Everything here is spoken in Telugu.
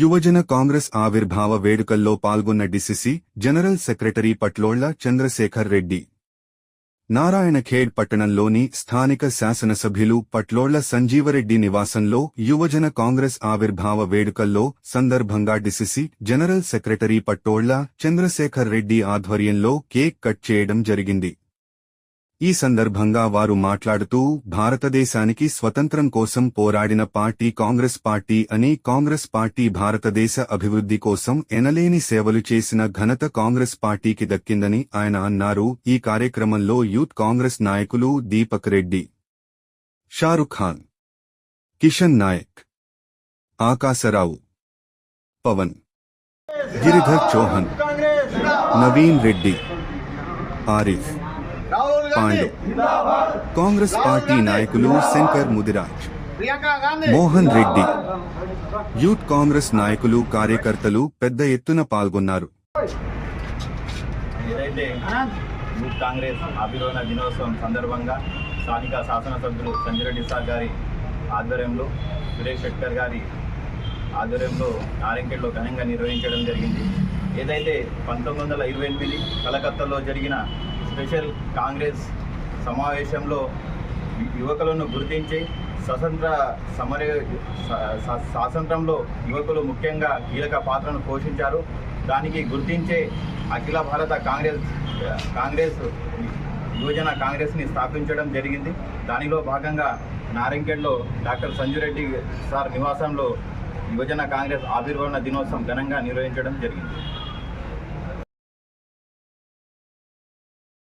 యువజన కాంగ్రెస్ ఆవిర్భావ వేడుకల్లో పాల్గొన్న DCC general secretary Patlolla Chandrashekar Reddy. Narayankhed పట్టణంలోని స్థానిక శాసనసభ్యులు పట్లోళ్ళ సంజీవరెడ్డి నివాసంలో యువజన కాంగ్రెస్ ఆవిర్భావ వేడుకల్లో సందర్భంగా DCC general secretary Pattolla Chandrashekar Reddy ఆధ్వర్యంలో కేక్ కట్ చేయడం జరిగింది. ఈ సందర్భంగా వారు మాట్లాడుతూ భారతదేశానికి స్వతంత్రం కోసం పోరాడిన పార్టీ కాంగ్రెస్ పార్టీ అని కాంగ్రెస్ పార్టీ భారతదేశ అభివృద్ధి కోసం ఎనలేని సేవలు చేసిన ఘనత కాంగ్రెస్ పార్టీకి దక్కిందని ఆయన అన్నారు. ఈ కార్యక్రమంలో యూత్ కాంగ్రెస్ నాయకులు దీపక్ రెడ్డి షారుఖ్ ఖాన్ కిషన్ నాయక్ ఆకాశరావు పవన్ గిరిధర్ చౌహన్ నవీన్ రెడ్డి ఆరిఫ్ పాండు. కాంగ్రెస్ పార్టీ నాయకులు శంకర్ ముదిరాజ్ మోహన్ రెడ్డి. యూత్ కాంగ్రెస్ నాయకులు కార్యకర్తలు పెద్ద ఎత్తున పాల్గొన్నారు. ఏదైతే యూత్ కాంగ్రెస్ ఆవిర్భావ దినోత్సవం సందర్భంగా స్థానిక శాసనసభ్యులు సంజయ్ రెడ్డి సార్ గారి ఆధ్వర్యంలో సురేష్ షెట్కర్ గారి ఆధ్వర్యంలో నారింకెడ్లో ఘనంగా నిర్వహించడం జరిగింది. ఏదైతే పంతొమ్మిది వందల ఇరవై ఎనిమిది కలకత్తాలో జరిగిన స్పెషల్ కాంగ్రెస్ సమావేశంలో యువకులను గుర్తించి స్వతంత్ర సమర స్వాతంత్రంలో యువకులు ముఖ్యంగా కీలక పాత్రను పోషించారు. దానికి గుర్తించే అఖిల భారత కాంగ్రెస్ కాంగ్రెస్ యువజన కాంగ్రెస్ని స్థాపించడం జరిగింది. దానిలో భాగంగా నారంకెడ్లో డాక్టర్ సంజురెడ్డి సార్ నివాసంలో యువజన కాంగ్రెస్ ఆవిర్భావన దినోత్సవం ఘనంగా నిర్వహించడం జరిగింది.